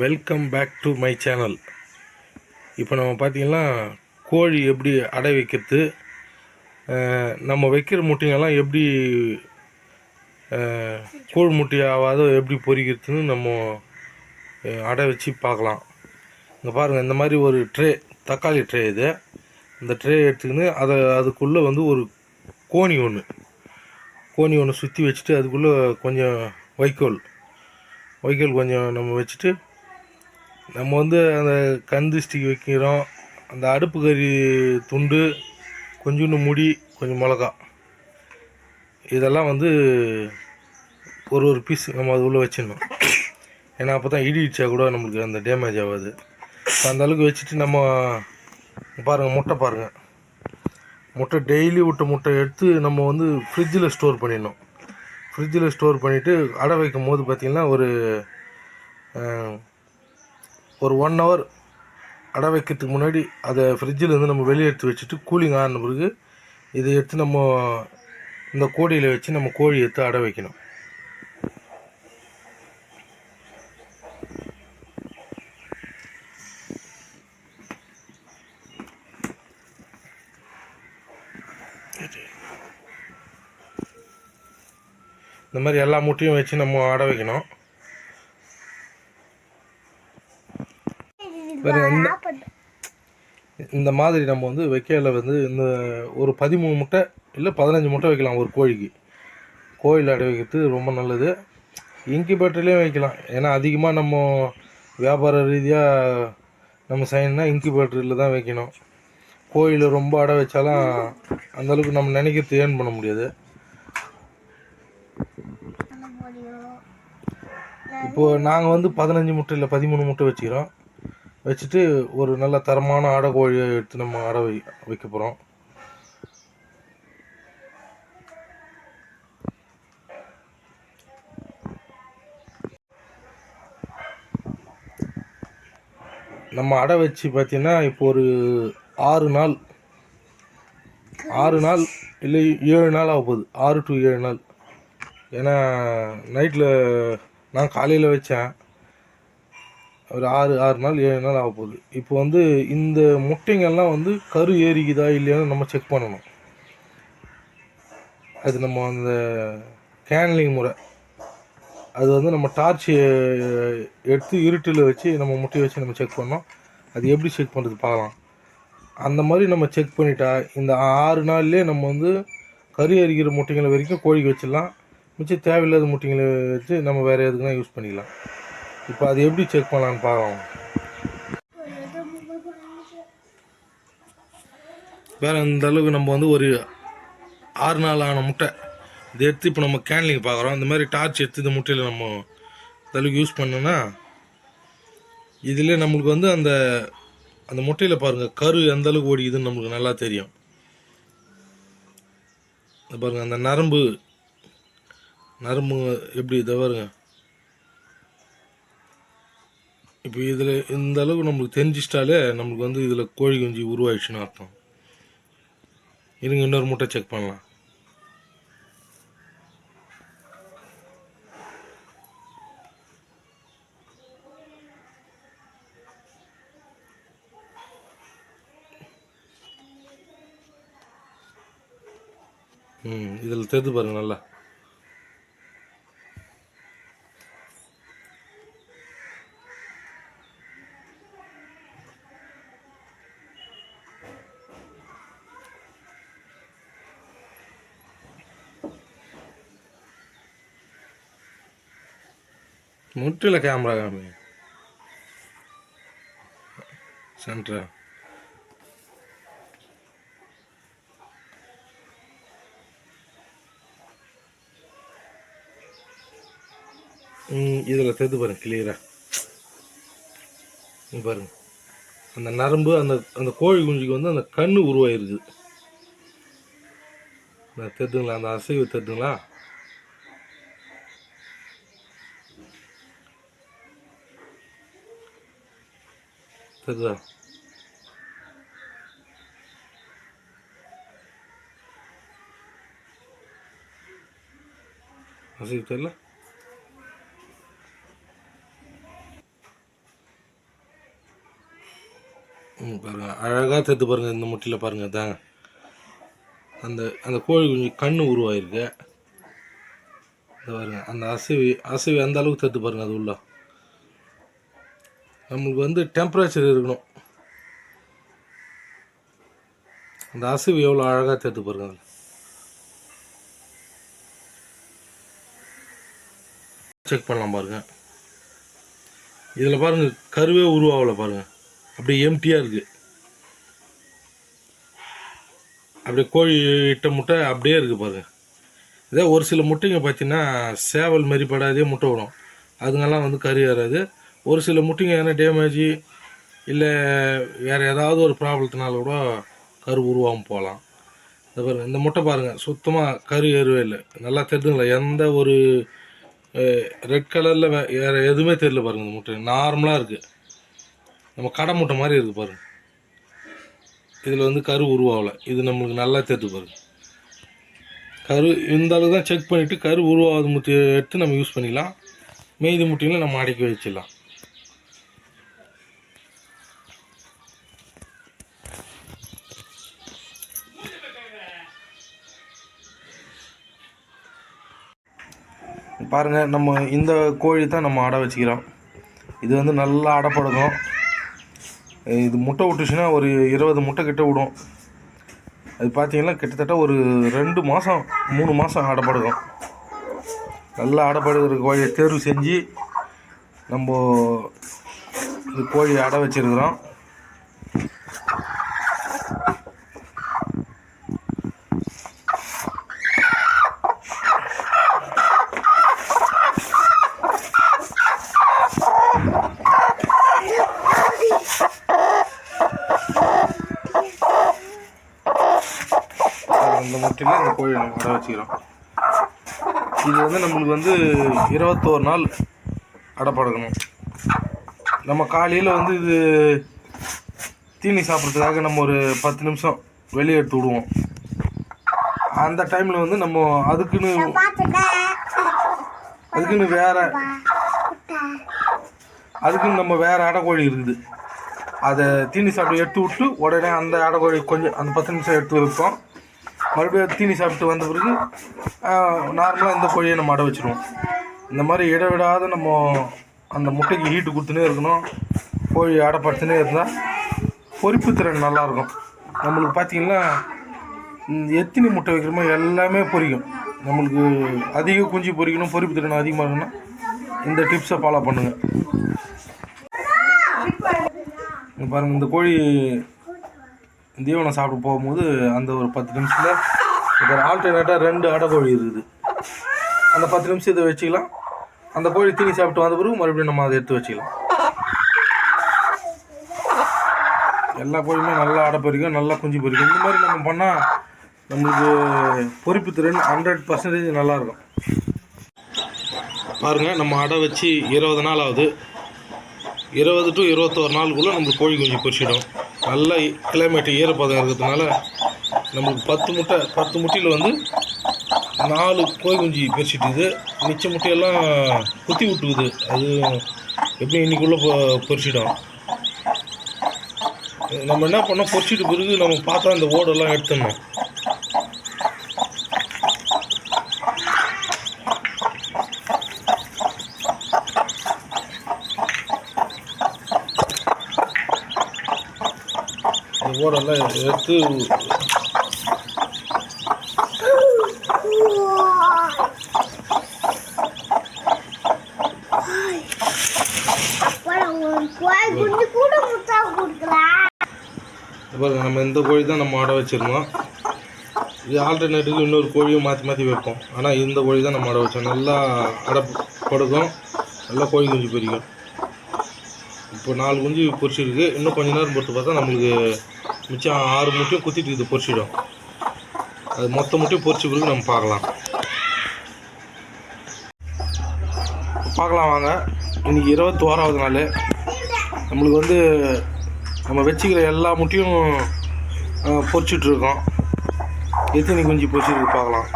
Welcome back to my channel இப்போ நம்ம பார்த்தீங்கன்னா கோழி எப்படி அடை வைக்கிறது நம்ம வைக்கிற முட்டைங்கெல்லாம் எப்படி கோழ் கூழ் முட்டை ஆகாத எப்படி பொரிக்கிறதுன்னு நம்ம அடை வச்சு பார்க்கலாம். இங்கே பாருங்கள் இந்த மாதிரி ஒரு ட்ரே தக்காளி ட்ரே இது. இந்த ட்ரே எடுத்துக்கின்னு அதை அதுக்குள்ளே வந்து ஒரு கோணி ஒன்று கோணி ஒன்று சுற்றி வச்சுட்டு அதுக்குள்ளே கொஞ்சம் வைக்கோல். வைக்கோல் கொஞ்சம் நம்ம வச்சுட்டு நம்ம வந்து அந்த கந்திஷ்டிக்கு வைக்கிறோம். அந்த அடுப்பு கறி துண்டு கொஞ்சோண்டு முடி கொஞ்சம் மிளகா. இதெல்லாம் வந்து ஒரு ஒரு பீஸ் நம்ம அது உள்ளே வச்சிடணும். ஏன்னா அப்போ தான் இடி இடிச்சா கூட நம்மளுக்கு அந்த டேமேஜ் ஆகாது. அந்த அளவுக்கு வச்சுட்டு நம்ம பாருங்கள் முட்டை பாருங்கள் முட்டை டெய்லி விட்ட முட்டை எடுத்து நம்ம வந்து ஃப்ரிட்ஜில் ஸ்டோர் பண்ணிடணும். ஃப்ரிட்ஜில் ஸ்டோர் பண்ணிவிட்டு அடை வைக்கும் போது பார்த்திங்கன்னா ஒரு ஒரு ஒன் ஹவர் அடை வைக்கிறதுக்கு முன்னாடி அதை ஃப்ரிட்ஜில் இருந்து நம்ம வெளியே எடுத்து வச்சுட்டு கூலிங் ஆன பிறகு இதை எடுத்து நம்ம இந்த கோடியில் வச்சு நம்ம கோழி எடுத்து அடை வைக்கணும். இந்த மாதிரி எல்லா முட்டையும் வச்சு நம்ம அடை வைக்கணும். வேறு எந்த இந்த மாதிரி நம்ம வந்து வைக்கையில் வந்து இந்த ஒரு பதிமூணு முட்டை இல்லை பதினஞ்சு முட்டை வைக்கலாம் ஒரு கோழிக்கு கோழியில் அடை வைக்கிறது ரொம்ப நல்லது. இன்குபேட்டர்லேயும் வைக்கலாம். ஏன்னா அதிகமாக நம்ம வியாபார ரீதியாக நம்ம செய்யணும்னா இன்குபேட்டரில் தான் வைக்கணும். கோழியில் ரொம்ப அடை வச்சாலும் அந்தளவுக்கு நம்ம நினைக்கிறது ஏர்ன் பண்ண முடியாது. இப்போது நாங்கள் வந்து பதினஞ்சு முட்டை இல்லை பதிமூணு முட்டை வச்சுக்கிறோம். வச்சுட்டு ஒரு நல்ல தரமான அடை கோழியை எடுத்து நம்ம அடை வை வைக்க போகிறோம் நம்ம அடை வச்சு பார்த்தீங்கன்னா இப்போ ஒரு ஆறு நாள் ஆறு நாள் இல்லை ஏழு நாள் ஆக போகுது. ஆறு டு ஏழு நாள். ஏன்னா நைட்டில் நான் காலையில் வச்சேன். ஒரு ஆறு ஆறு நாள் ஏழு நாள் ஆக போகுது. இப்போ வந்து இந்த முட்டைங்கள்லாம் வந்து கரு ஏறிக்குதா இல்லையான்னு நம்ம செக் பண்ணணும். அது நம்ம அந்த கேன்லிங் முறை. அது வந்து நம்ம டார்ச் எடுத்து இருட்டில் வச்சு நம்ம முட்டையை வச்சு நம்ம செக் பண்ணோம். அது எப்படி செக் பண்ணுறது பார்க்கலாம். அந்த மாதிரி நம்ம செக் பண்ணிட்டா இந்த ஆறு நாள்லேயே நம்ம வந்து கறி அரிக்கிற முட்டைங்களை வரைக்கும் கோழிக்கு வச்சிடலாம். மிச்சம் தேவையில்லாத முட்டைங்களை வச்சு நம்ம வேறு எதுக்குன்னா யூஸ் பண்ணிக்கலாம். இப்போ அது எப்படி செக் பண்ணலான்னு பார்க்கலாம் வேறு இந்த அளவுக்கு நம்ம வந்து ஒரு ஆறு நாள் ஆன முட்டை இதை எடுத்து இப்போ நம்ம கேன்லிங் பார்க்குறோம். இந்த மாதிரி டார்ச் எடுத்து இந்த முட்டையில் நம்ம இந்த அளவுக்கு யூஸ் பண்ணோன்னா இதில் நம்மளுக்கு வந்து அந்த அந்த முட்டையில் பாருங்கள் கரு எந்த அளவுக்கு ஓடிக்குதுன்னு நம்மளுக்கு நல்லா தெரியும். பாருங்கள் அந்த நரம்பு நரம்பு எப்படி இதை பாருங்கள் இப்போ இதில் இந்த அளவுக்கு நம்மளுக்கு தெரிஞ்சிச்சிட்டாலே நம்மளுக்கு வந்து இதில் கோழி குஞ்சு உருவாயிடுச்சுன்னு அர்த்தம். இருங்க இன்னொரு முட்டை செக் பண்ணலாம். ம் இதில் தெரிந்து பாருங்க நல்லா. முற்றில கேமரா காமி. சென்ட்ரா ம் இதில் தெரிந்து பாருங்க கிளியராக பாருங்க. அந்த நரம்பு அந்த அந்த கோழி குஞ்சுக்கு வந்து அந்த கண் உருவாயிருக்குது நான் தெரிதுங்களா அந்த அசைவு தெரிதுங்களா தெரியுதா அசைவு தெரியல ம் பாருங்க. அழகாக தத்து பாருங்கள் இந்த முட்டையில் பாருங்கள் தாங்க அந்த அந்த கோழி குஞ்சு கண் உருவாயிருக்கு. இது பாருங்கள் அந்த அசைவி அசைவி அந்த அளவுக்கு தத்து பாருங்கள் அது உள்ள. நம்மளுக்கு வந்து டெம்பரேச்சர் இருக்கணும். அந்த அசைவு எவ்வளோ அழகாக தேர்த்து பாருங்க. அதில் செக் பண்ணலாம் பாருங்க. இதில் பாருங்க கருவே உருவாகல பாருங்க. அப்படியே எம்டியாக இருக்குது அப்படியே கோழி இட்ட முட்டை அப்படியே இருக்குது பாருங்க. இதே ஒரு சில முட்டைங்க பார்த்தீங்கன்னா சேவல் மாரி படாதே முட்டை விடும். அதுங்கெல்லாம் வந்து கறி வராது. ஒரு சில முட்டைங்க எதனா டேமேஜ் இல்லை வேறு ஏதாவது ஒரு ப்ராப்ளத்தினால கூட கரு உருவாமல் போகலாம் இந்த பாருங்கள் இந்த முட்டை பாருங்கள் சுத்தமாக கரு எருவே இல்லை. நல்லா தெரிஞ்சுங்களா எந்த ஒரு ரெட் கலரில் வேறு எதுவுமே தெரியல பாருங்க இந்த முட்டை. நார்மலாக இருக்குது நம்ம கடை முட்டை மாதிரி இருக்குது பாருங்கள் இதில் வந்து கரு உருவாகலை. இது நம்மளுக்கு நல்லா தெரிஞ்சு பாருங்க. கரு இந்த அளவு தான் செக் பண்ணிவிட்டு கரு உருவாகாத முட்டையை எடுத்து நம்ம யூஸ் பண்ணிக்கலாம். மீதி முட்டைகளை நம்ம அடக்கி வச்சிடலாம். பாருங்கள் நம்ம இந்த கோழி தான் நம்ம அடை வச்சுக்கிறோம். இது வந்து நல்லா அடைப்படுக்கும் இது முட்டை விட்டுச்சுன்னா ஒரு இருபது முட்டை கிட்ட விடும். அது பார்த்தீங்கன்னா கிட்டத்தட்ட ஒரு ரெண்டு மாதம் மூணு மாதம் அடைப்படுக்கும் நல்லா அடைப்படுகிற கோழியை தேர்வு செஞ்சு நம்ம இந்த கோழி அடை வச்சுருக்குறோம். முட்டையில் இந்த கோழி நம்ம அடை வச்சுக்கிறோம். இது வந்து நம்மளுக்கு வந்து இருபத்தோரு நாள் அடைப்படுக்கணும் நம்ம காலையில் வந்து இது தீனி சாப்பிட்றதுக்காக நம்ம ஒரு பத்து நிமிஷம் வெளியே எடுத்து விடுவோம். அந்த டைமில் வந்து நம்ம அதுக்குன்னு அதுக்குன்னு வேற அதுக்குன்னு நம்ம வேற அடைக்கோழி இருக்குது. அதை தீனி சாப்பிட்டு எடுத்து விட்டு உடனே அந்த அடைக்கோழி கொஞ்சம் அந்த பத்து நிமிஷம் எடுத்து வைப்போம். மறுபடியும் தீனி சாப்பிட்டு வந்த பிறகு நார்மலாக இந்த கோழியை நம்ம அடை வச்சுருவோம். இந்த மாதிரி இடவிடாத நம்ம அந்த முட்டைக்கு ஹீட்டு கொடுத்துனே இருக்கணும். கோழி அடைப்படுத்துனே இருந்தால் பொறிப்பு திறன் நல்லாயிருக்கும் நம்மளுக்கு பார்த்தீங்கன்னா எத்தினி எத்தனை முட்டை வைக்கிறோமோ எல்லாமே பொரிக்கும் நம்மளுக்கு அதிக குஞ்சு பொரிக்கணும் பொறிப்பு திறன் அதிகமாக இருக்குன்னா இந்த டிப்ஸை ஃபாலோ பண்ணுங்கள் பாருங்கள் இந்த கோழி தீவனம் சாப்பிட போகும்போது அந்த ஒரு பத்து நிமிஷத்தில் இப்போ ஆல்டர்னேட்டாக ரெண்டு அடை கோழி இருக்குது. அந்த பத்து நிமிஷம் இதை வச்சுக்கலாம். அந்த கோழி தீனி சாப்பிட்டு வந்த பிறகு மறுபடியும் நம்ம அதை எடுத்து வச்சுக்கலாம். எல்லா கோழியுமே நல்லா அடை பொறிக்கும் நல்லா குஞ்சு பொறிக்கும் இந்த மாதிரி நம்ம பண்ணால் நம்மளுக்கு பொரிப்பு திறன் ஹண்ட்ரட் பர்சன்டேஜ் நல்லாயிருக்கும் பாருங்கள் நம்ம அடை வச்சு இருபது நாள் ஆகுது. இருபது டு இருபத்தோரு நாளுக்குள்ளே நம்மளுக்கு கோழி குஞ்சு பொரிச்சிடும் நல்ல கிளைமேட் ஈரப்பதம் இருக்கிறதுனால நம்மளுக்கு பத்து முட்டை பத்து முட்டையில் வந்து நாலு கோழி குஞ்சு பொரிச்சிட்டுது மிச்ச முட்டையெல்லாம் குத்தி விட்டுக்குது அது எப்படி இன்னைக்குள்ளே பொரிச்சிடும் நம்ம என்ன பண்ணோம்? பொரிச்சிட்டு பிறகு நம்ம பார்த்தா அந்த ஓடெல்லாம் எடுத்துடணும். ஓடெல்லாம் எடுத்து பாருங்க நம்ம இந்த கோழி தான் நம்ம ஆட வச்சுருந்தோம். இது ஆல்டர்னேட்டிவ் இன்னொரு கோழியும் மாற்றி மாற்றி வைப்போம். ஆனால் இந்த கோழி தான் நம்ம ஆட வச்சோம். நல்லா அடை படுக்கும் நல்லா கோழி குஞ்சு பொரிக்கும். இப்போ நாலு குஞ்சு பொரிச்சிருக்கு இன்னும் கொஞ்ச நேரம் பொறுத்து பார்த்தா நம்மளுக்கு மிச்சம் ஆறு முட்டையும் குத்திட்டு இது பொரிச்சிடும். அது மொத்த முட்டையும் பொரிச்ச பிறகு நம்ம பார்க்கலாம். பார்க்கலாம் வாங்க. இன்னைக்கு இருபத்தி ஓராவது நாள். நம்மளுக்கு வந்து நம்ம வச்சுக்கிற எல்லா முட்டையும் அஹ், எத்தனை குஞ்சு பொரிச்சிருக்கு பார்க்கலாம்.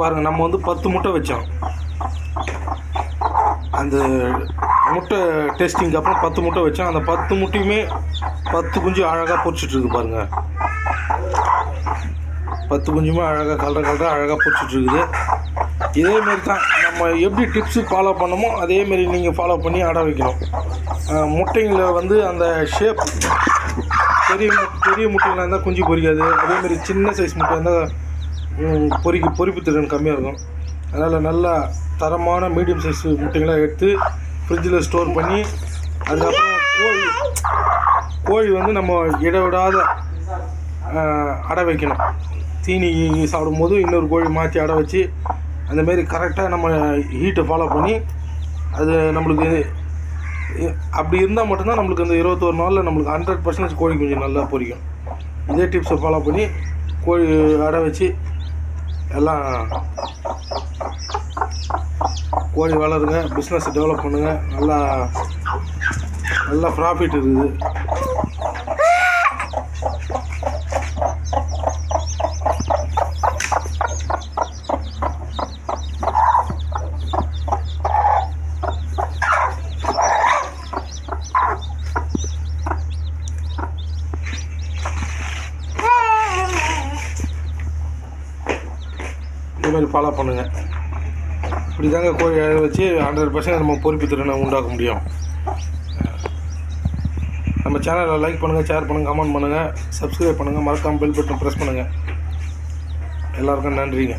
பாருங்கள் நம்ம வந்து பத்து முட்டை வச்சோம். அந்த முட்டை டெஸ்டிங்க்கு அப்புறம் பத்து முட்டை வச்சோம். அந்த பத்து முட்டையுமே பத்து குஞ்சு அழகாக பொறிச்சிட்ருக்கு பாருங்கள் பத்து குஞ்சுமே அழகாக கலர கலர அழகாக பொரிச்சிட்ருக்குது. இதேமாரி தான் நம்ம எப்படி டிப்ஸு ஃபாலோ பண்ணமோ அதேமாரி நீங்கள் ஃபாலோ பண்ணி அட வைக்கணும். முட்டைங்களில் முட்டைங்களை வந்து அந்த ஷேப் பெரிய பெரிய முட்டைகளாக இருந்தால் குஞ்சு பொரிக்காது. அதேமாரி சின்ன சைஸ் முட்டை இருந்தால் பொறிக்கு பொறிப்பு திறன் கம்மியாக இருக்கும். அதனால் நல்லா தரமான மீடியம் சைஸ் முட்டைகளாக எடுத்து ஃப்ரிட்ஜில் ஸ்டோர் பண்ணி அதுக்கப்புறம் கோழி கோழி வந்து நம்ம இடவிடாத அடை வைக்கணும். தீனி சாப்பிடும்போது இன்னொரு கோழி மாற்றி அடை வச்சு அந்தமாரி கரெக்டாக நம்ம ஹீட்டை ஃபாலோ பண்ணி அது நம்மளுக்கு அப்படி இருந்தால் மட்டும்தான் நம்மளுக்கு அந்த இருபத்தோரு நாளில் நம்மளுக்கு ஹண்ட்ரட் பர்சன்டேஜ் கோழி கொஞ்சம் நல்லா பொரிக்கும் இதே டிப்ஸை ஃபாலோ பண்ணி கோழி அடை வச்சு எல்லாம் கோழி வளருங்க பிஸ்னஸ் டெவலப் பண்ணுங்கள் நல்லா நல்லா ப்ராஃபிட் இருக்குது. இந்த மாதிரி ஃபாலோ பண்ணுங்கள் இப்படி தாங்க கோழி வச்சு ஹண்ட்ரட் பர்சன்ட் நம்ம பொறுப்பு திறனை உண்டாக்க முடியும். நம்ம சேனலை லைக் பண்ணுங்கள் ஷேர் பண்ணுங்கள் கமெண்ட் பண்ணுங்கள் சப்ஸ்கிரைப் பண்ணுங்கள் மறக்காமல் பெல் பட்டன் ப்ரெஸ் பண்ணுங்கள் எல்லாருக்கும் நன்றிங்க.